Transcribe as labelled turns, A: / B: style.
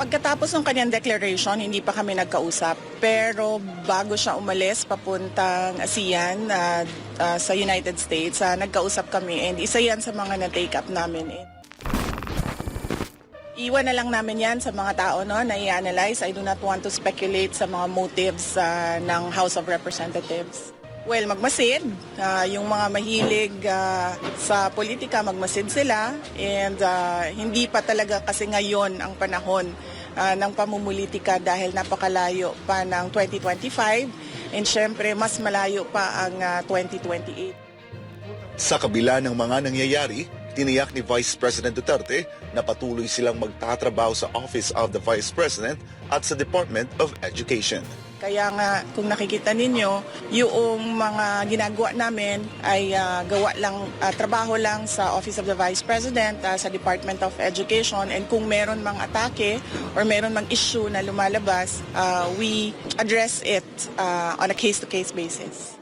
A: Pagkatapos ng kanyang declaration, hindi pa kami nagkausap. Pero bago siya umalis papuntang ASEAN ah, ah, sa United States, ah, nagkausap kami and isa yan sa mga na-take up namin. Eh. Iwan na lang namin yan sa mga tao no, na i-analyze. I do not want to speculate sa mga motives ah, ng House of Representatives. Well, magmasid. Ah, yung mga mahilig ah, sa politika, magmasid sila. And ah, hindi pa talaga kasi ngayon ang panahon ah, ng pamumulitika dahil napakalayo pa ng 2025. And syempre, mas malayo pa ang ah, 2028.
B: Sa kabila ng mga nangyayari, tiniyak ni Vice President Duterte na patuloy silang magtatrabaho sa Office of the Vice President at sa Department of Education.
A: Kaya nga, kung nakikita ninyo, yung mga ginagawa namin ay ah, gawa lang, ah, trabaho lang sa Office of the Vice President, ah, sa Department of Education, and kung meron mang atake or meron mang issue na lumalabas, ah, we address it ah, on a case-to-case basis.